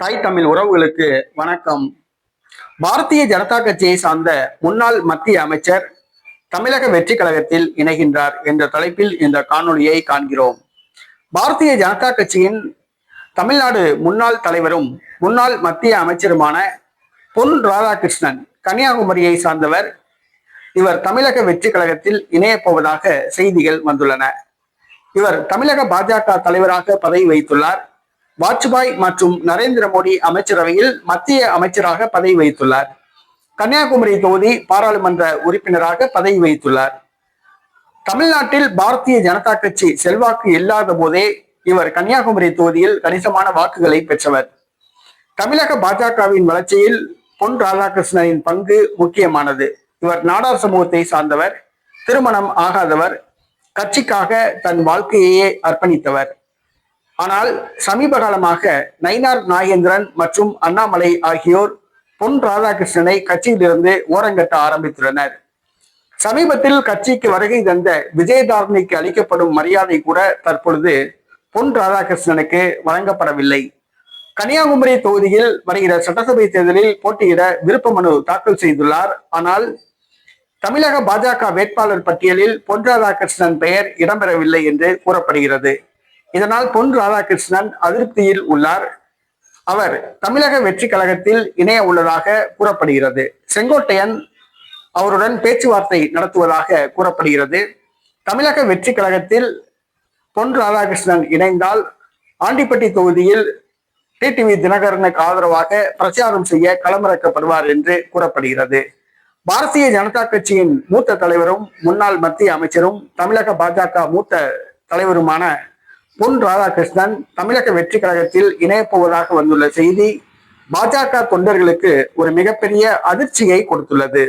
தாய் தமிழ் உறவுகளுக்கு வணக்கம். பாரதிய ஜனதா கட்சியை சார்ந்த முன்னாள் மத்திய அமைச்சர் தமிழக வெற்றி கழகத்தில் இணைகின்றார் என்ற தலைப்பில் இந்த காணொலியை காண்கிறோம். பாரதிய ஜனதா கட்சியின் தமிழ்நாடு முன்னாள் தலைவரும் முன்னாள் மத்திய அமைச்சருமான பொன் ராதாகிருஷ்ணன் கன்னியாகுமரியை சார்ந்தவர். இவர் தமிழக வெற்றி கழகத்தில் இணையப் போவதாக செய்திகள் வந்துள்ளன. இவர் தமிழக பாஜக தலைவராக பதவி வைத்துள்ளார். வாஜ்பாய் மற்றும் நரேந்திர மோடி அமைச்சரவையில் மத்திய அமைச்சராக பதவி வைத்துள்ளார் கன்னியாகுமரி தொகுதி பாராளுமன்ற உறுப்பினராக பதவி வைத்துள்ளார் தமிழ்நாட்டில் பாரதிய ஜனதா கட்சி செல்வாக்கு இல்லாத போதே இவர் கன்னியாகுமரி தொகுதியில் கணிசமான வாக்குகளை பெற்றவர். தமிழக பாஜகவின் வளர்ச்சியில் பொன் ராதாகிருஷ்ணனின் பங்கு முக்கியமானது. இவர் நாடார் சமூகத்தை சார்ந்தவர் திருமணம் ஆகாதவர் கட்சிக்காக தன் வாழ்க்கையையே அர்ப்பணித்தவர். ஆனால் சமீப காலமாக நயினார் நாகேந்திரன் மற்றும் அண்ணாமலை ஆகியோர் பொன் ராதாகிருஷ்ணனை கட்சியிலிருந்து ஓரங்கட்ட ஆரம்பித்துள்ளனர். சமீபத்தில் கட்சிக்கு வருகை தந்த விஜயதாரணிக்கு அளிக்கப்படும் மரியாதை கூட தற்பொழுது பொன் ராதாகிருஷ்ணனுக்கு வழங்கப்படவில்லை. கன்னியாகுமரி தொகுதியில் வருகிற சட்டசபை தேர்தலில் போட்டியிட விருப்ப மனு தாக்கல் செய்துள்ளார். ஆனால் தமிழக பாஜக வேட்பாளர் பட்டியலில் பொன் ராதாகிருஷ்ணன் பெயர் இடம்பெறவில்லை என்று கூறப்படுகிறது. இதனால் பொன் ராதாகிருஷ்ணன் அதிருப்தியில் உள்ளார். அவர் தமிழக வெற்றி கழகத்தில் இணைய உள்ளதாக கூறப்படுகிறது. செங்கோட்டையன் அவருடன் பேச்சுவார்த்தை நடத்துவதாக கூறப்படுகிறது. தமிழக வெற்றி கழகத்தில் பொன் ராதாகிருஷ்ணன் இணைந்தால் ஆண்டிப்பட்டி தொகுதியில் டிடிவி தினகரனுக்கு ஆதரவாக பிரச்சாரம் செய்ய களமிறக்கப்படுவார் என்று கூறப்படுகிறது. பாரதிய ஜனதா கட்சியின் மூத்த தலைவரும் முன்னாள் மத்திய அமைச்சரும் தமிழக பாஜக மூத்த தலைவருமான பொன் ராதாகிருஷ்ணன் தமிழக வெற்றி கழகத்தில் இணையப்போவதாக வந்துள்ள செய்தி பாஜக தொண்டர்களுக்கு ஒரு மிகப்பெரிய அதிர்ச்சியை கொடுத்துள்ளது.